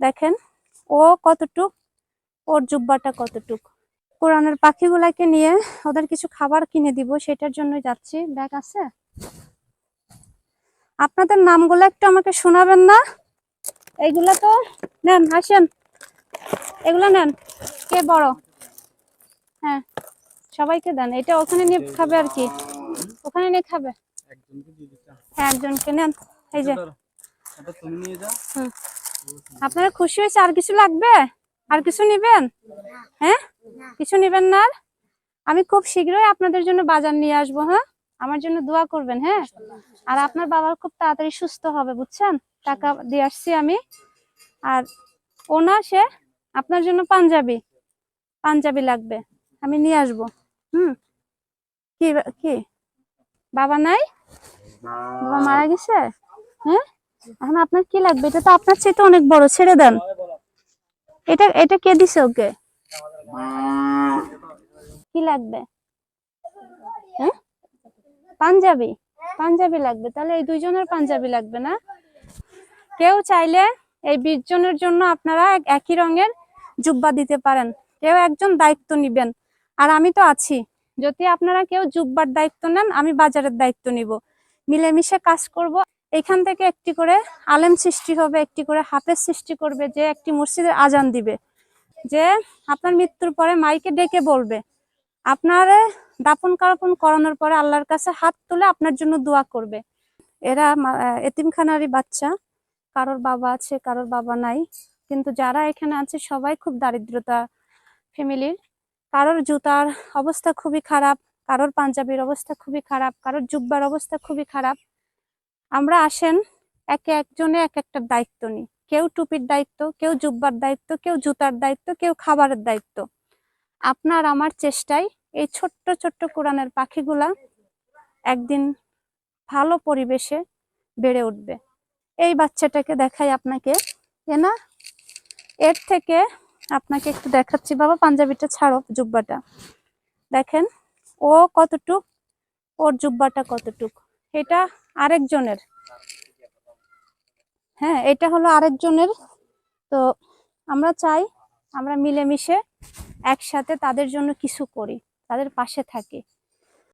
দেখেন ও কতটুক ওর জুব্বাটা কতটুক। কোরআনের পাখিগুলাকে নিয়ে ওদের কিছু খাবার কিনে দিব সেটার জন্য যাচ্ছি। ব্যাগ আছে? আপনাদের নামগুলো একটু আমাকে শোনাবেন না? এইগুলা তো নেন আসেন। এগুলো নেন কে বড়? হ্যাঁ সবাইকে দেন। এটা ওখানে নিয়ে খাবে আর কি? ওখানে নিয়ে খাবে? হ্যাঁ একজনকে নেন। এই যে। তুমি নিয়ে যাও। হুম। আপনারা খুশি হয়েছে? আর কিছু লাগবে? আর কিছু নিবেন? হ্যাঁ? কিছু নিবেন না আমি খুব শীঘ্রই আপনাদের জন্য বাজার নিয়ে আসব হ্যাঁ? আমার জন্য দোয়া করবেন হ্যাঁ? আর আপনার বাবার খুব তাড়াতাড়ি সুস্থ হবে, বুঝছেন? টাকা দিয়ে আসছি আমি। আর ও না, সে আপনার জন্য পাঞ্জাবি পাঞ্জাবি লাগবে। আমি নিয়ে আসব। হুম? কি কি? বাবা নাই? বাবা মারা গেছে? হ্যাঁ? এখন আপনার কি লাগবে? এটা তো আপনার চেয়ে অনেক বড়, ছেড়ে দেন। এটা এটা কে দিছে ওকে? কি লাগবে? হ্যাঁ? পাঞ্জাবি। পাঞ্জাবি লাগবে। তাহলে এই দুইজনের পাঞ্জাবি লাগবে না? কেউ চাইলে এই বিশ জনের জন্য আপনারা একই রঙের জুব্বা দিতে পারেন। কেউ একজন দায়িত্ব নিবেন। আর আমি তো আছি। যদি আপনারা কেউ জুব্বার দায়িত্ব নেন, আমি বাজারের দায়িত্ব নিব। মিলেমিশে কাজ করব। এখান থেকে একটি করে আলেম সৃষ্টি হবে, একটি করে হাফেজ সৃষ্টি করবে, যে একটি মসজিদের আজান দিবে। যে আপনার মৃত্যুর পরে মাইকে ডেকে বলবে, আপনার দাপন কারপন করানোর পরে আল্লাহর কাছে হাত তুলে আপনার জন্য দোয়া করবে। এরা এতিমখানারই বাচ্চা, কারোর বাবা আছে, কারোর বাবা নাই, কিন্তু যারা এখানে আছে সবাই খুব দারিদ্রতা ফ্যামিলির। কারোর জুতার অবস্থা খুবই খারাপ, কারোর পাঞ্জাবির অবস্থা খুবই খারাপ, কারোর জুব্বার অবস্থা খুবই খারাপ। আমরা আসেন, একে একজনে এক একটা দায়িত্ব নিই। কেউ টুপির দায়িত্ব, কেউ জুব্বার দায়িত্ব, কেউ জুতার দায়িত্ব, কেউ খাবারের দায়িত্ব। আপনার আমার চেষ্টায় এই ছোট্ট ছোট্ট কোরআনের পাখিগুলা একদিন ভালো পরিবেশে বেড়ে উঠবে। এই বাচ্চাটাকে দেখাই আপনাকে। এ না, এর থেকে আপনাকে একটু দেখাচ্ছি। বাবা, পাঞ্জাবিটা ছাড়ো, জুব্বাটা। দেখেন, ও কতটুক, ওর জুব্বাটা কতটুক। এটা আরেকজনের। হ্যাঁ এটা হলো আরেকজনের। তো আমরা চাই আমরা মিলেমিশে একসাথে তাদের জন্য কিছু করি, তাদের পাশে থাকি।